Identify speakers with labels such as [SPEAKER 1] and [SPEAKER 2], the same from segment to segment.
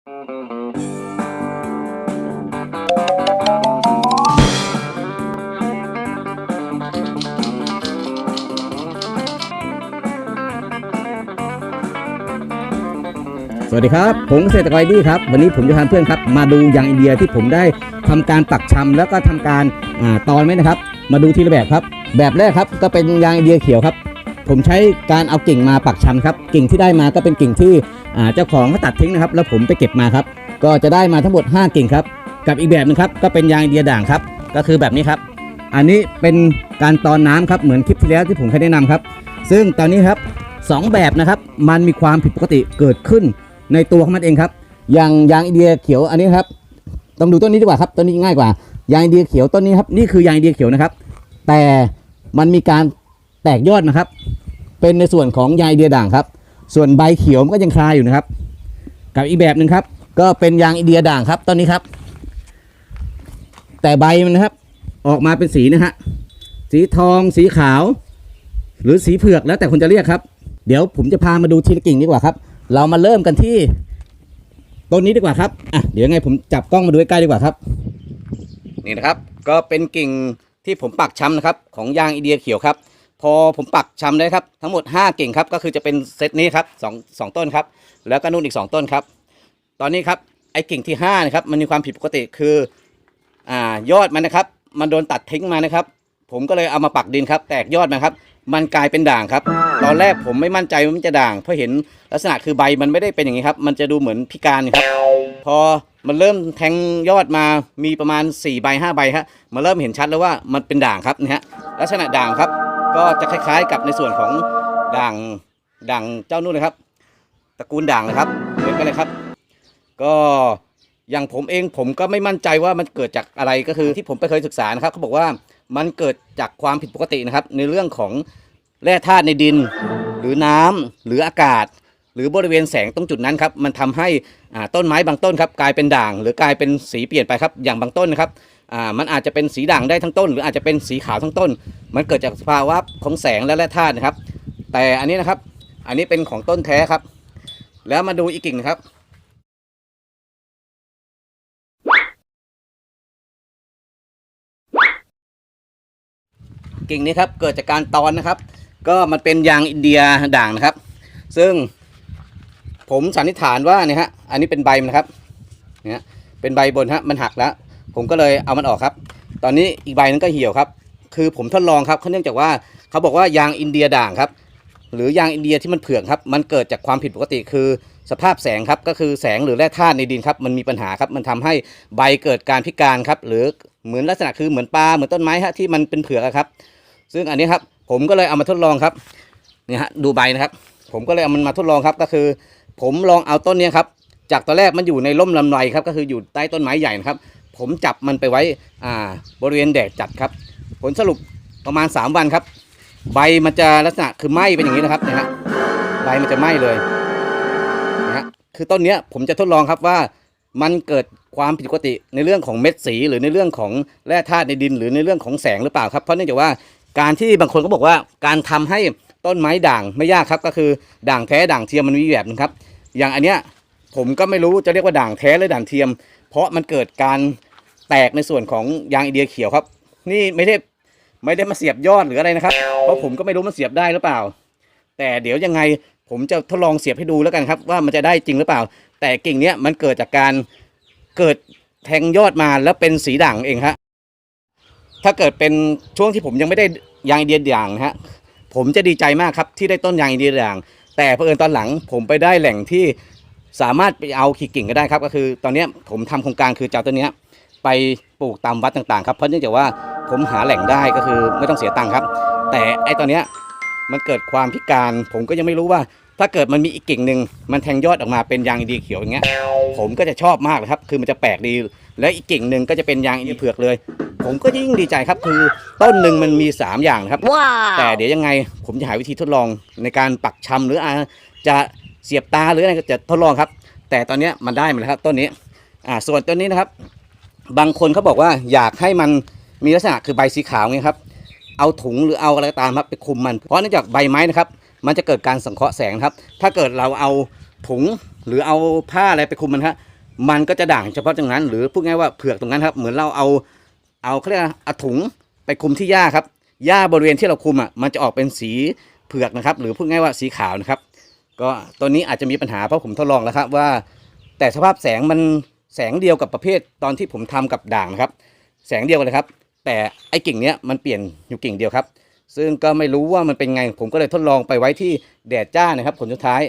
[SPEAKER 1] สวัสดีครับ ผมเกษตรกรดีครับ วันนี้ผมจะพาเพื่อนครับ มาดูยางอินเดียที่ผมได้ทำการปักชำแล้วก็ทำการอตอนไว้นะครับ มาดูทีละแบบครับ แบบแรกครับก็เป็นยางอินเดียเขียวครับ ผมใช้การเอากิ่งมาปักชำครับ กิ่งที่ได้มาก็เป็นกิ่งที่เจ้าของเขาตัดทิ้งนะครับ แล้วผมไปเก็บมาครับ ก็จะได้มาทั้งหมด 5 กิ่งครับ กับอีกแบบหนึงครับ ก็เป็นยางอินเดียด่างครับ ก็คือแบบนี้ครับ อันนี้เป็นการตอนน้ำครับเหมือนคลิปที่แล้วที่ผมเคยแนะนำครับ ซึ่งตอนนี้ครับสองแบบนะครับ มันมีความผิดปกติเกิดขึ้นในตัวของมันเองครับ อย่างยางอินเดียเขียวอันนี้ครับ ต้องดูต้นนี้ดีกว่าครับ ต้นนี้ง่ายกว่า ยางอินเดียเขียวต้นนี้ครับ นี่คือยางอินเดียเขียวนะครับ แต่มันมีการ แตกยอดนะครับ เป็นในส่วนของยางอินเดียด่างครับ ส่วนใบเขียวมันก็ยังคลายอยู่นะครับ กับอีกแบบหนึ่งครับ ก็เป็นยางอินเดียด่างครับต้นนี้ครับ แต่ใบมันนะครับ ออกมาเป็นสีนะฮะสีทองสีขาว หรือสีเผือกแล้วแต่คนจะเรียกครับ เดี๋ยวผมจะพามาดูทีละกิ่งดีกว่าครับ เรามาเริ่มกันที่ต้นนี้ดีกว่าครับอะเดี๋ยวยังไงผมจับกล้องมาดูใกล้ดีกว่าครับ นี่นะครับ ก็เป็นกิ่งที่ผมปักช้ำนะครับ ของยางอินเดียเขียวครับ พอผมปักชำได้ครับทั้งหมด 5 กิ่งครับก็คือจะเป็นเซตนี้ครับสองสองต้นครับ แล้วก็นู่นอีก 2 ต้นครับ ตอนนี้ครับไอ้กิ่งที่5นะครับมันมีความผิดปกติคืออ่ายอดมันนะครับ มันโดนตัดทิ้งมานะครับ ผมก็เลยเอามาปักดินครับ แตกยอดมาครับ มันกลายเป็นด่างครับ ตอนแรกผมไม่มั่นใจว่ามันจะด่างเพราะเห็นลักษณะคือใบมันไม่ได้เป็นอย่างนี้ครับ มันจะดูเหมือนพิการครับ พอมันเริ่มแทงยอดมามีประมาณ4ใบ5ใบฮะมันเริ่มเห็นชัดแล้วว่ามันเป็นด่างครับนะฮะลักษณะด่างครับ ก็จะคล้ายๆ กับในส่วนของด่างด่างเจ้านู่นเลยครับ ตระกูลด่างเลยครับเหมือนกันเลยครับ ก็อย่างผมเองผมก็ไม่มั่นใจว่ามันเกิดจากอะไรก็คือที่ผมไปเคยศึกษานะครับเขาบอกว่ามันเกิดจากความผิดปกตินะครับ ในเรื่องของแร่ธาตุในดิน หรือน้ำหรืออากาศ หรือบริเวณแสงตรงจุดนั้นครับมันทำให้อ่าต้นไม้บางต้นครับกลายเป็นด่าง หรือกลายเป็นสีเปลี่ยนไปครับอย่างบางต้นนะครับ อ่ามันอาจจะเป็นสีด่างได้ทั้งต้น หรืออาจจะเป็นสีขาวทั้งต้น มันเกิดจากสภาวะของแสงและแร่ธาตุนะครับ แต่อันนี้นะครับอันนี้เป็นของต้นแท้ครับ แล้วมาดูอีกกิ่งนะครับกิ่งนี้ครับเกิดจากการตอนนะครับ ก็มันเป็นยางอินเดียด่างนะครับ ซึ่งผมสันนิษฐานว่าเนี่ยฮะอันนี้เป็นใบนะครับเนี่ยเป็นใบบนฮะมันหักแล้ว ผมก็เลยเอามันออกครับ ตอนนี้อีกใบนึงก็เหี่ยวครับ คือผมทดลองครับเนื่องจากว่าเขาบอกว่ายางอินเดียด่างครับ หรือยางอินเดียที่มันเผือกครับ มันเกิดจากความผิดปกติคือสภาพแสงครับก็คือแสงหรือแร่ธาตุในดินครับมันมีปัญหาครับมันทำให้ใบเกิดการพิการครับ หรือเหมือนลักษณะคือเหมือนปลาเหมือนต้นไม้ฮะที่มันเป็นเผือกครับ ซึ่งอันนี้ครับผมก็เลยเอามาทดลองครับนี่ฮะดูใบนะครับ ผมก็เลยเอามันมาทดลองครับก็คือ ผมลองเอาต้นนี้ครับจากตอนแรกมันอยู่ในร่มลำไรครับก็คืออยู่ใต้ต้นไม้ใหญ่นะครับ ผมจับมันไปไว้อ่าบริเวณแดดจัดครับ ผลสรุปประมาณ 3 วันครับ ใบมันจะลักษณะคือไหม้เป็นอย่างนี้นะครับเนี่ยฮะใบมันจะไหม้เลยนะฮะคือต้นเนี้ยผมจะทดลองครับว่ามันเกิดความผิดปกติในเรื่องของเม็ดสี หรือในเรื่องของแร่ธาตุในดิน หรือในเรื่องของแสงหรือเปล่าครับเพราะเนื่องจากว่าการที่บางคนก็บอกว่าการทำให้ต้นไม้ด่างไม่ยากครับก็คือด่างแท้ด่างเทียมมันมีแบบนึงครับ อย่างอันเนี้ยผมก็ไม่รู้จะเรียกว่าด่างแท้หรือด่างเทียม เพราะมันเกิดการ แตกในส่วนของยางอินเดียเขียวครับ นี่ไม่ได้ไม่ได้มาเสียบยอดหรืออะไรนะครับ เพราะผมก็ไม่รู้มันเสียบได้หรือเปล่า แต่เดี๋ยวยังไงผมจะทดลองเสียบให้ดูแล้วกันครับ ว่ามันจะได้จริงหรือเปล่า แต่กิ่งเนี้ยมันเกิดจากการเกิดแทงยอดมาแล้วเป็นสีด่างเองฮะถ้าเกิดเป็นช่วงที่ผมยังไม่ได้ยางอินเดียด่างนะฮะผมจะดีใจมากครับที่ได้ต้นยางอินเดียด่าง แต่เผอิญตอนหลังผมไปได้แหล่งที่สามารถไปเอาขีดกิ่งก็ได้ครับ ก็คือตอนนี้ผมทำโครงการคือเจะเอาต้นเนี้ย ไปปลูกตามวัดต่างๆครับเพราะเนื่องจากว่าผมหาแหล่งได้ก็คือไม่ต้องเสียตังค์ครับ แต่ไอตอนเนี้ยมันเกิดความพิการ ผมก็ยังไม่รู้ว่า ถ้าเกิดมันมีอีกกิ่งหนึ่งมันแทงยอดออกมาเป็นยางอินเดียเขียวอย่างเงี้ยผมก็จะชอบมากเลยครับ คือมันจะแปลกดี และอีกกิ่งหนึ่งก็จะเป็นยางอินเดียเผือกเลย ผมก็ยิ่งดีใจครับ คือต้นหนึ่งมันมี 3 อย่างนะครับ แต่เดี๋ยวยังไงผมจะหาวิธีทดลองในการปักชำหรืออาจะเสียบตาหรืออะไรก็จะทดลองครับ แต่ตอนเนี้ยมันได้มาแล้วครับต้นนี้อ่าส่วนต้นนี้นะครับ บางคนเขาบอกว่าอยากให้มันมีลักษณะคือใบสีขาวไงครับ เอาถุงหรือเอาอะไรก็ตามครับไปคุมมัน เพราะเนื่องจากใบไม้นะครับ มันจะเกิดการสังเคราะห์แสงครับ ถ้าเกิดเราเอาถุงหรือเอาผ้าอะไรไปคุมมันครับมันก็จะด่างเฉพาะตรงนั้น หรือพูดง่ายว่าเผือกตรงนั้นครับ เหมือนเราเอาเอาเขาเรียกเอาถุงไปคุมที่หญ้าครับหญ้าบริเวณที่เราคุมอะมันจะออกเป็นสีเผือกนะครับ หรือพูดง่ายว่าสีขาวนะครับ ก็ตัวนี้อาจจะมีปัญหาเพราะผมทดลองแล้วครับว่า แต่สภาพแสงมัน แสงเดียวกับประเภทตอนที่ผมทำกับด่างนะครับ แสงเดียวกันเลยครับ แต่ไอ้กิ่งเนี้ยมันเปลี่ยนอยู่กิ่งเดียวครับ ซึ่งก็ไม่รู้ว่ามันเป็นไง ผมก็เลยทดลองไปไว้ที่แดดจ้านะครับ ผลสุดท้าย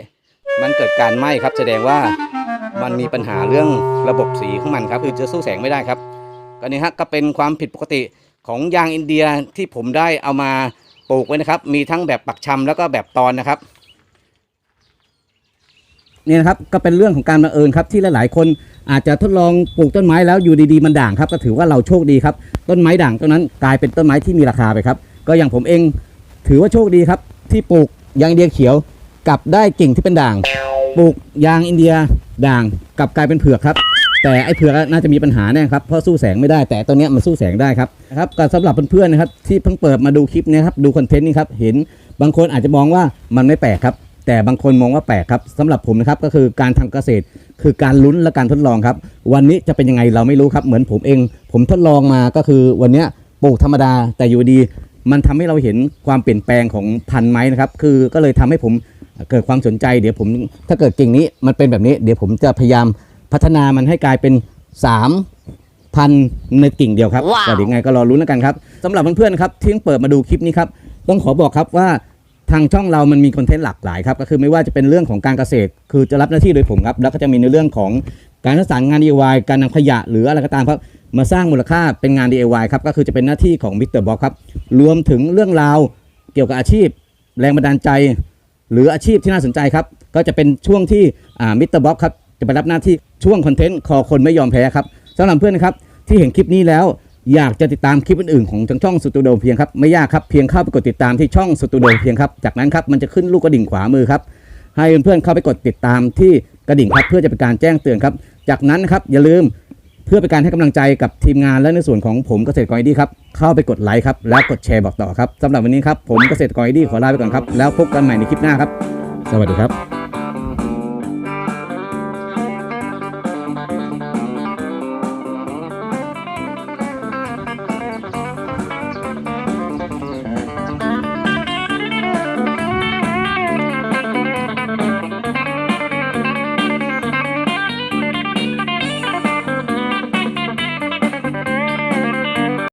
[SPEAKER 1] มันเกิดการไหม้ครับ แสดงว่ามันมีปัญหาเรื่องระบบสีของมันครับคือจะสู้แสงไม่ได้ครับก็นี่ฮะก็เป็นความผิดปกติของยางอินเดียที่ผมได้เอามาปลูกไว้นะครับ มีทั้งแบบปักชำแล้วก็แบบตอนนะครับ นี่นะครับก็เป็นเรื่องของการบังเอิญครับที่หลาย ๆ คนอาจจะทดลองปลูกต้นไม้แล้วอยู่ดีๆมันด่างครับก็ถือว่าเราโชคดีครับต้นไม้ด่างต้นนั้นกลายเป็นต้นไม้ที่มีราคาไปครับก็อย่างผมเองถือว่าโชคดีครับ ที่ปลูกยางอินเดียเขียวกลับได้กิ่งที่เป็นด่าง ปลูกยางอินเดียด่างกลับกลายเป็นเผือกครับ แต่ไอ้เผือกน่าจะมีปัญหาแน่ครับเพราะสู้แสงไม่ได้แต่ตัวเนี้ยมันสู้แสงได้ครับนะครับก็สำหรับเพื่อนๆนะครับที่เพิ่งเปิดมาดูคลิปนี้ครับดูคอนเทนต์นี้ครับเห็นบางคนอาจจะมองว่ามันไม่แปลกครับ แต่บางคนมองว่าแปลกครับสำหรับผมนะครับก็คือการทำเกษตร คือการลุ้นและการทดลองครับ วันนี้จะเป็นยังไงเราไม่รู้ครับ เหมือนผมเอง ผมทดลองมาก็คือวันเนี้ยปลูกธรรมดาแต่อยู่ดี มันทำให้เราเห็นความเปลี่ยนแปลงของพันธุ์ไม้นะครับ คือก็เลยทำให้ผมเกิดความสนใจ เดี๋ยวผมถ้าเกิดกิ่งนี้มันเป็นแบบนี้ เดี๋ยวผมจะพยายามพัฒนามันให้กลายเป็นสามพันในกิ่งเดียวครับ
[SPEAKER 2] ว้าว
[SPEAKER 1] แต่เดี๋ยวยังไงก็รอรุ้นแล้วกันครับสำหรับเพื่อนๆนะครับที่เพิ่งเปิดมาดูคลิปนี้ครับต้องขอบอกครับว่า ทางช่องเรามันมีคอนเทนต์หลากหลายครับก็คือไม่ว่าจะเป็นเรื่องของการเกษตร คือจะรับหน้าที่โดยผมครับแล้วก็จะมีในเรื่องของการสานงาน DIY การนำขยะหรืออะไรก็ตามครับมาสร้างมูลค่าเป็นงาน DIY ครับก็คือจะเป็นหน้าที่ของมิสเตอร์บ็อกครับรวมถึงเรื่องราวเกี่ยวกับอาชีพ แรงบันดาลใจ หรืออาชีพที่น่าสนใจครับก็จะเป็นช่วงที่มิสเตอร์บ็อกครับจะไปรับหน้าที่ช่วงคอนเทนต์คอคนไม่ยอมแพ้ครับสำหรับเพื่อนนะครับที่เห็นคลิปนี้แล้ว อยากจะติดตามคลิปอื่นๆของทางช่องสตูดิโอเพียงครับไม่ยากครับเพียงเข้าไปกดติดตามที่ช่องสตูดิโอเพียงครับจากนั้นครับมันจะขึ้นลูกกระดิ่งขวามือครับให้เพื่อนๆเข้าไปกดติดตามที่กระดิ่งครับเพื่อจะเป็นการแจ้งเตือนครับ จากนั้นนะครับอย่าลืมเพื่อเป็นการให้กำลังใจกับทีมงานและในส่วนของผมเกษตรกรไอดีครับเข้าไปกดไลค์ครับแล้วกดแชร์บอกต่อครับสำหรับวันนี้ครับผมเกษตรกรไอดีขอลาไปก่อนครับแล้วพบกันใหม่ในคลิปหน้าครับ สวัสดีครับ